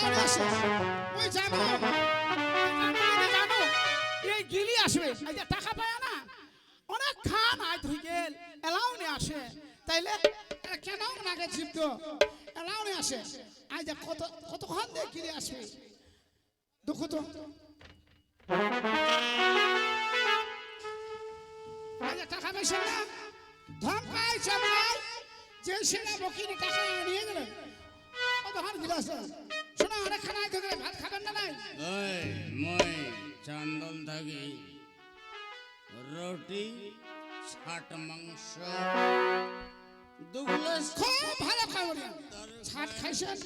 আসে ওই গিলি আসবে এই টাকা পায় না অনেক খান আয় ধুই গেল এলাউনে আসে তাইলে কেন নাগে জীব তো এলাউনে আসে আই কত কতক্ষণ দিয়ে গিলি আসবে দুঃখ তো টাকা পয়সা না সবাই যে সেনা বকিনি টাকা নিয়ে গেলেন কতক্ষণ গিলাস। ভাত খাবেন না নাই ওই মই চান্দন থাকি রুটি ছাট মাংস দু খুব ভালো খাবার ছাট খাইছেন?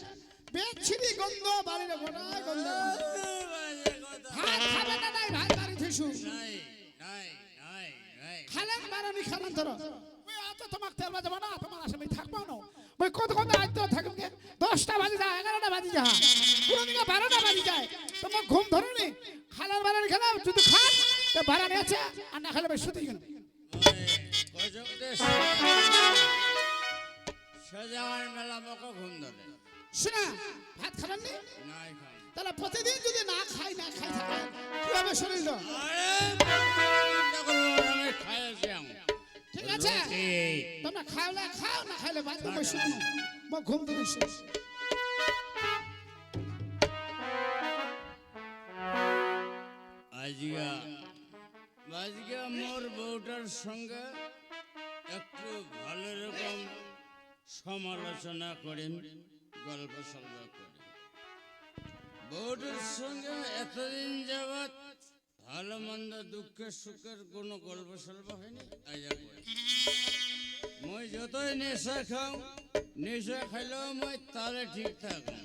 ছিড়ি গন্ধ বাড়ির গোটায় গন্ধ। ভাত খাবেন না নাই ভাত বাড়ি থইছু নাই নাই নাই নাই। খালেন বারানি খালেন তোর ওই এত তোমাকে তেল বাজাবো না তোমার আসামি থাকব না। ওই কত কত আইতে থাকবে দশটা বাজে যায়, এগারোটা বাজে যায়। পুরো দিকে বারোটা বাজে যায়। তোমার ঘুম ধরে নি খালের বারানি খেলে যদি খান তো বারানি আছে আর না খেলে শুধু গেল। মেলা মতো ঘুম ধরে শোনা, ভাত খাবেন তাহলে প্রতিদিন যদি না খাই না খাই থাকে কি হবে শরীর খাও না খাইলে মো ঘুম শেষ মোর বউটার সঙ্গে একটু ভালো রকম সমালোচনা করেন গল্প সল্প করেন। বউটার সঙ্গে এতদিন যাবৎ ভালো মন্দ দুঃখের সুখের কোনো গল্প সল্প হয়নি? আজা মই যতই নেশা খাও, নেশা খাইলেও মই তালে ঠিক থাকুন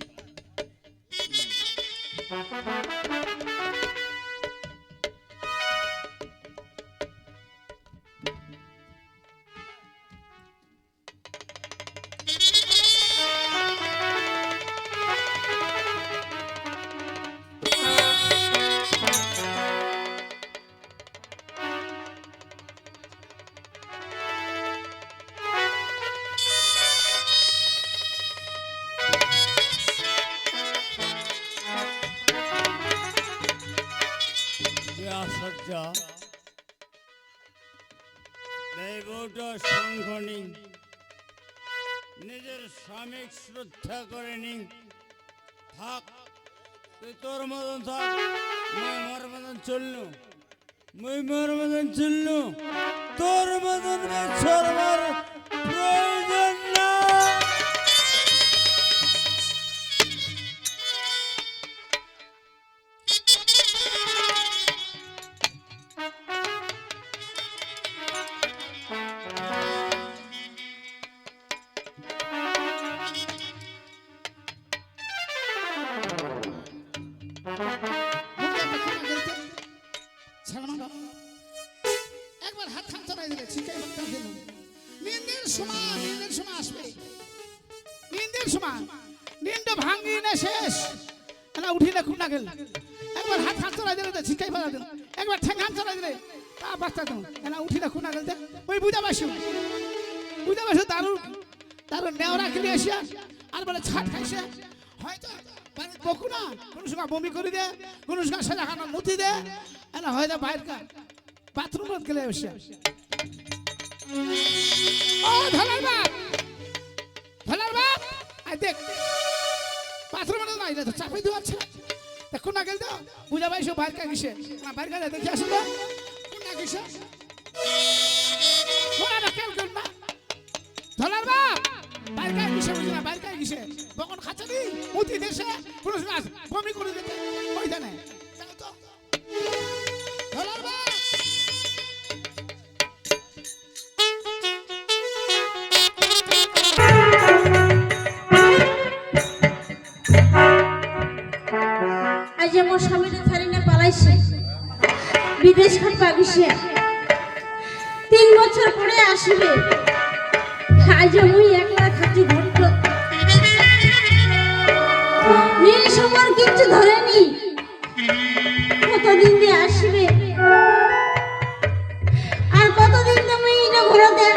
শ্রদ্ধা করেনি থাক, তুই তোর মতন থাক। মোর মতন চললু মুই মতন চললু তোর মতন প্রয়োজন না শেষ। না, উঠি না, খুব না গেল। একবার হাত খাম চড়াই দিলে ছিটাই বাজা দিল। একবার ঠেঙ্গান চড়াই দিলে, তা বার্তা দিল না, উঠি না, খুব না গেল। ওই বুঝা বাসু বুঝা বাসু দারুণ দারুণ নেওয়া কিনে আসিয়া আর বলে ছাট খাইছে হয়তো বাড়ির বকু না, কোনো সময় বমি করে দে, কোনো সময় সাজা খানা নথি দে। না হয়তো বাইর কা বাথরুমত গেলে এসে। ও ধলার বাপ! ধলার বাপ! আই দেখ। বাথরুমে এটা তো চাপে আছে। দেখুন না গেল তো বুঝা পাইছো বাইর কা গিসে না, বাইর কা দেখি আসো তো। কোন না গিসে ধরার বাপ!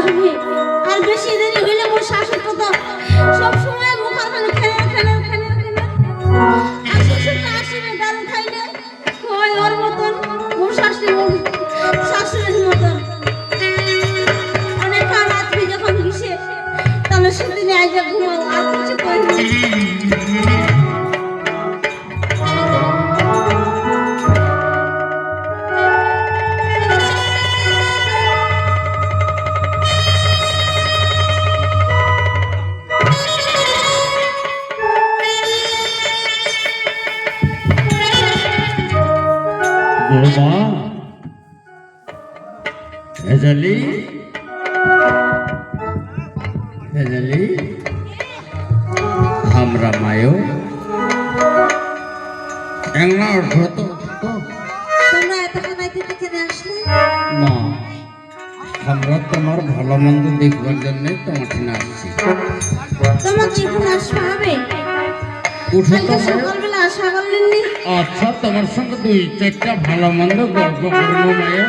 হবে আর বেশি দেরি হইলে মোর শাশুড় তো মা আমরা তোমার ভালো মন্দ দেখবার জন্য তোমার ঠিনা আসছি তোমাকে এখন আসতে হবে? উঠো। সকালবেলা আশা করলেননি আচ্ছা তোমার সঙ্গে দুই চারটা ভালো মন্দ গল্প করব মায়ো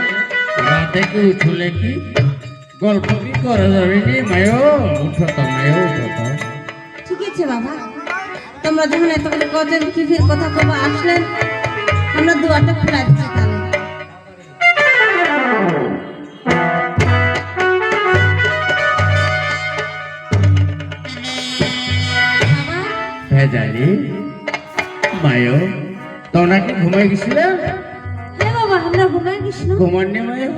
রাতে কি উঠলে কি? গল্প কি করা যাবে নি মায়ো উঠো তো মায়ো উঠো তো। ঠিক আছে বাবা। তোমরা যখন এত করে কজন কিফির কথা কব আসলেন আমরা দুয়ারটা খোলা মায়ো তোমরা কি ঘুমাই গেছিলে হ্যাঁ বাবা আমরা ঘুমাই গেছিল ঘুমাননি মায়ো?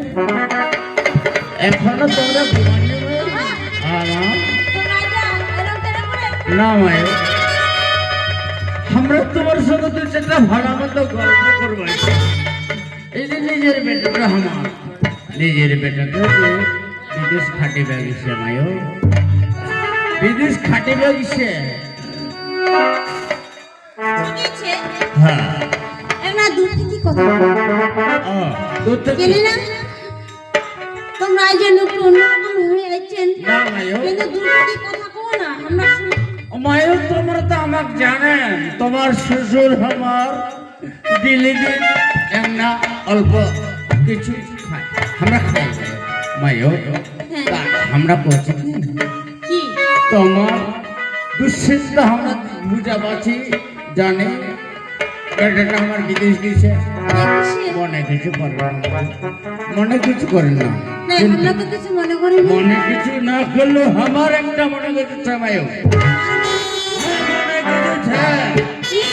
এখনও তোমরা ঘুমাননি মায়ো? না মায়ো। আমরা তোমার সঙ্গে দু চারটা ভালো মন্দ গল্প করব। এই যে নিজের বেটাটা আমার। নিজের বেটাটা যে বিদেশ খাটিবে গেছে মায়ো। বিদেশ খাটিবে গেছে ঠিক আছে হ্যাঁ। এমনা দূর থেকে কথা দূর থেকে। না তোমরা আজ একটু অন্যরকম হয়ে আইছেন মায়ো কিন্তু দূর থেকে কথা কো না আমরা শুনি। তোমরা তো আমাকে জানেন তোমার শ্বশুর আমার দিলি দিন এমনা অল্প কিছু খায়। আমরা খাই মায়ো আমরা করছি কি কি? তোমার দুশ্চিন্তা আমরা বুঝাবাছি। জানে? বেটাটা আমার বিদেশ গেছে। মনে কিছু করে না। মনে কিছু করে না। মনে না। কিছু না করলেও আমার একটা মনে কিছু মায়ো মনে কিছু কি?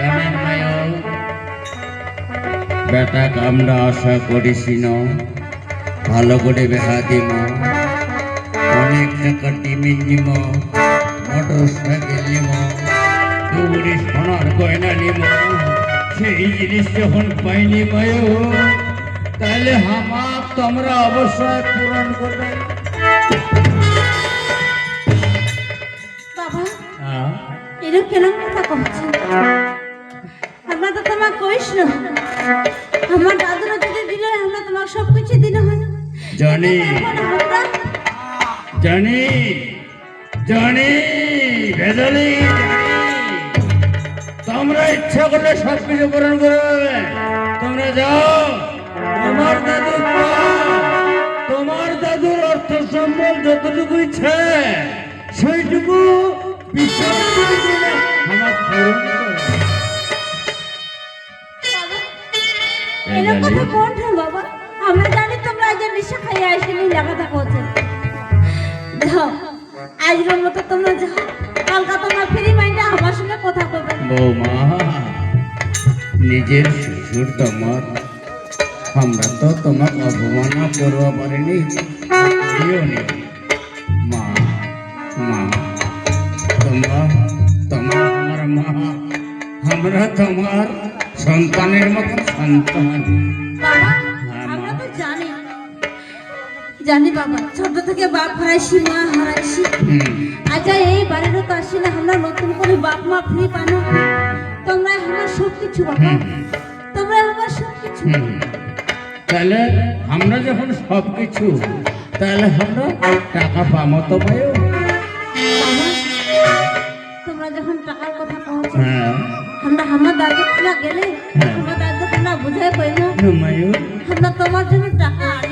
জানেন মায়ো বেটা আমরা আশা করিস না। ভালো করে বেহা দিব অনেক টাকা টিমিন নিব মোটর সাইকেল নিব দুবুরি সোনার গয়না নিব সেই জিনিস যখন পাইনি মায়ো। তাহলে আমার তোমরা অবশ্যই পূরণ করবে। বাবা এরকম কেন কথা কমছে আমরা তো তোমার কইস না আমার দাদুরা যদি দিলে আমরা তোমার সব কিছু দিলে হয়। জানি। জানি। জানি। ভেজালি। জানি তোমরা ইচ্ছা করলে সব কিছু পূরণ করে দেবে। তোমরা যাও। তোমার দাদু তোমার দাদুর অর্থ সম্বল যতটুকু ইচ্ছে, সেইটুকু আমার আমরা আজকের মতো তোমরা যাও। কালকা তোমরা ফ্রি মাইন্ডে আমার সঙ্গে কথা করবে বৌমা নিজের শ্বশুর তোমার আমরা। তো তোমাকে অপমান করবা পারিনি মা মা তোমরা তোমার আমার মা। আমরা তোমার সন্তানের মতো সন্তান। জানি বাবা ছোট থেকে বাপ হারাইছি মা হারাইছি। আচ্ছা এই বাড়ির তো আসলে আমরা নতুন করে বাপ মা ফ্রি পানো তোমরা আমার সব কিছু বাবা তোমরা আমার সব কিছু তাহলে আমরা যখন সব কিছু তাহলে আমরা টাকা পাবো তো বাবা তোমরা যখন টাকার কথা কহছো হ্যাঁ। আমরা আমার দাদু খোলা গেলে হ্যাঁ। আমার দাদু খোলা বুঝাই পাই না মায়ূর আমরা তোমার জন্য টাকা বাবা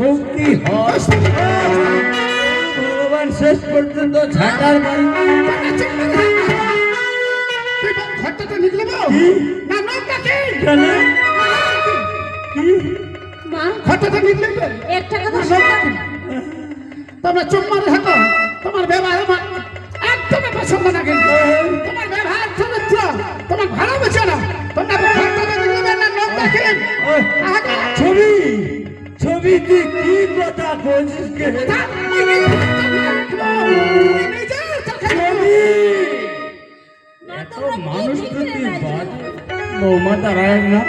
হয় ভগবান শেষ পর্যন্ত ঝাঁটার বাড়ি। ঘরটা নিকলে না নৌকা কি? কেন? মা? ঘরটা নিকলে একটা কথা শোনো তোমরা চুপ মারে থাকো। তোমার ব্যবহার আমার একদমই পছন্দ না কিন্তু। তোমার ব্যবহার চরিত্র তোমার ভালোবাসা না। তোমরা ঘরটা নিকলে না নৌকা কি? ছবি। ছবি কি কথা বলছিস এত মানুষ প্রতি বাজে বৌমা দাঁড়ায় না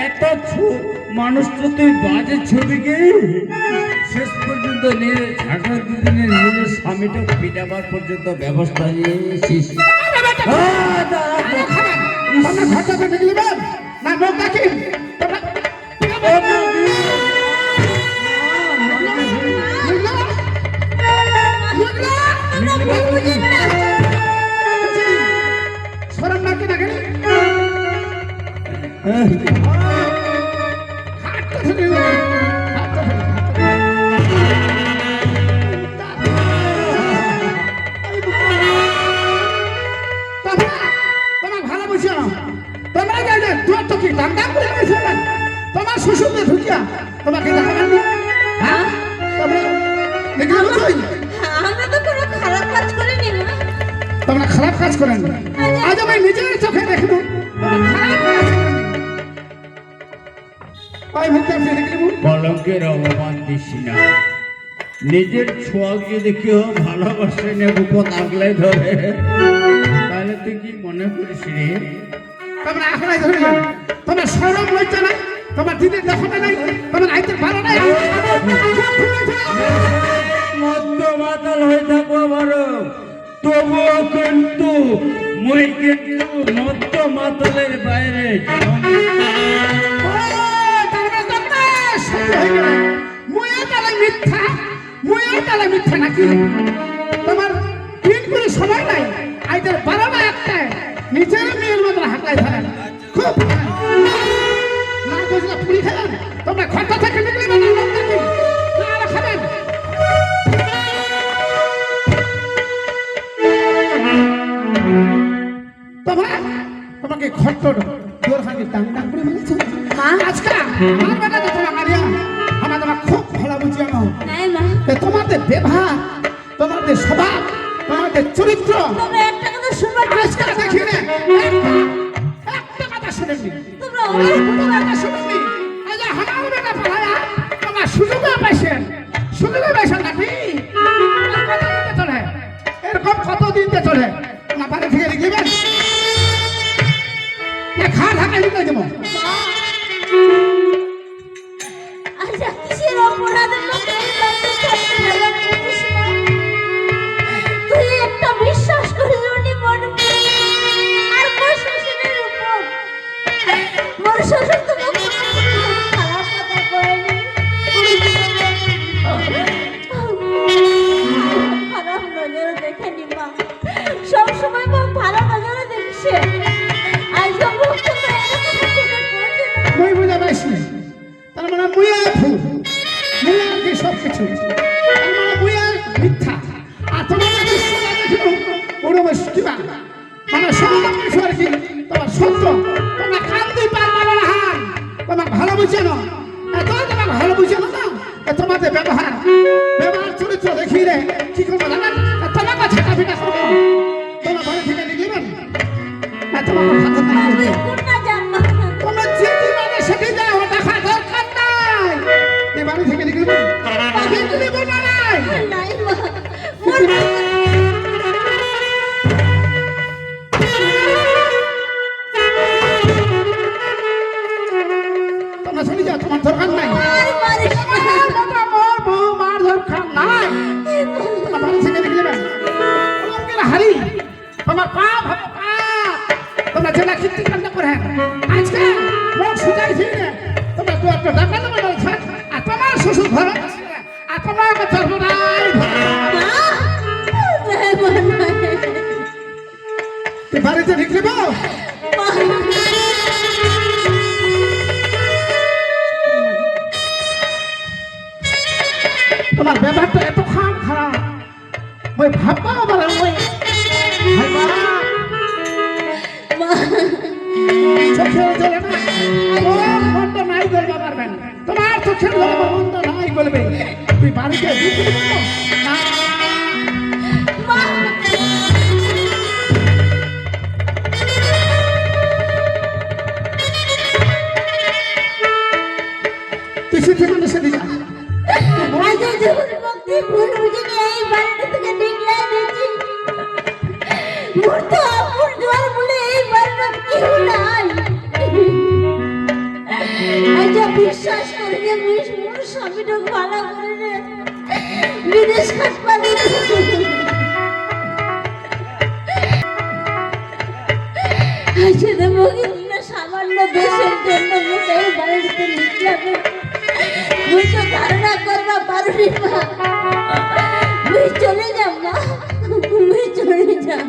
এত ছো- মানুষ প্রতি বাজে ছবিকে? শেষ পর্যন্ত নিজের ঝাঁটা দুদিনে নিজের স্বামীটা পিটাবার পর্যন্ত ব্যবস্থা নিয়েছিস। হ্যাঁ, দাঁড়া, দাঁড়া। তোমরা ঘরটা তো নিকলে না তোমার শ্বশুরকে ঢুকিয়া তোমাকে দেখাবেন না হ্যাঁ তোমরা দেখলে বুঝোই আমরা তো কোনো খারাপ কাজ করিনি তোমরা খারাপ কাজ করেন। আজ আমি নিজের চোখে দেখব খারাপ কাজ কলঙ্কের অপমান দিস না। নিজের ছোঁয়াকে যদি কেউ ভালোবাসে নে গোপন আগলে ধরে। তাহলে তুই কি মনে করিস রে? তোমরা আখড়াই ধরে। তোমার সরম লজ্জা নাই। তোমার দিদির দখলে নাই। তোমার আইতের ভালো নাই। মদ্য মাতাল হয়ে থাকব বড় তবুও কিন্তু মই কিন্তু মদ্য মাতালের বাইরে মিথ্যা, মিথ্যা নাকি? তোমার তিন করে সময় নাই আইদের বারোটা একটায় নিজের মেয়ের মতন হাঁটায় ধরেন খুব না বুঝলে পুরি তোমরা ঘরটা থেকে নিকলে না লোক নাকি না আরও খাবেন তোমরা তোমাকে ঘরটা জোর হাঁটি দাম দাম করে বলেছ। মা? আমার বেটা তো তোমার মারিয়া আমার খুব ভালো বুঝি যে তোমাদের ব্যবহার তোমাদের স্বভাব তোমাদের চরিত্র একটা কথা শুনবার একটা কথা শুনেননি। তোমরা কথা ওই ভাববা বাবা, ওই চোখেও তোমার পারবেন। তোমার চোখের বন্ধ মনটা নাই বলবে। তুই বাড়িতে মূর্তা মূর্তার বলে এইবার কেউ নাই। আচ্ছা বিশ্বাস করবে মুই মোর স্বামীটা ভালো করে রে বিদেশ হাসপাতালে আচ্ছা রে মুই না সামান্য দেশের জন্য মুই এই বাড়িতে নিয়ে মুই তো ধারণা করবা পারি না। মুই চলে যাব না, মুই চলে যাব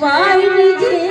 সবাই নিজে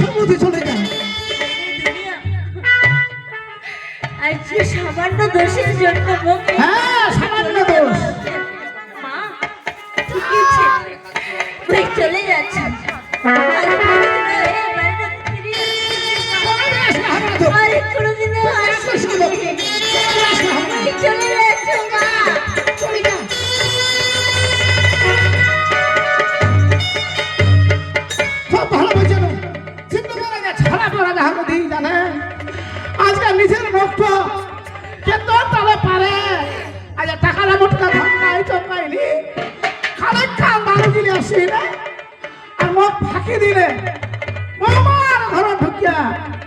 সমুদ্রে চলে যান। আজকে সামান্য দোষের জন্য হ্যাঁ সামান্য দোষ। মা ঠিক আছে। চলে যাচ্ছিস। তাহলে পারে। আজ টাকাটা মোটকা ধমকাই চমকাইনি খালে খাল মুখ ফাঁকি দিলে। আমার ঘর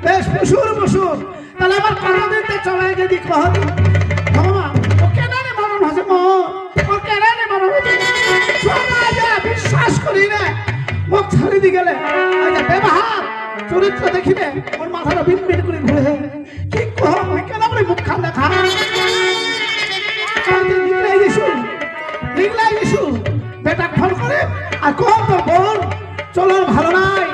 বেশ পশুর পশুর তাহলে আমার কারও দিতে চলে যদি কহতি ভগবান ও কেনানে মরণ হচ্ছে মো? ও বিশ্বাস করি না মুখ দি গেলে। আজ ব্যবহার, চরিত্র দেখিলে, ওর মাথাটা বিন বিন করে ঘুরে। কি কম কেন? বলে মুখ খান দেখা নিগলাই দিছু নিগলাই দিছু বেটাক ফোন করে, আর কম তোর বোন নাই।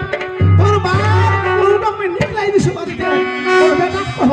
তোর বাপ নিগলাই দিছু বাড়িতে। তোর বেটাক কহ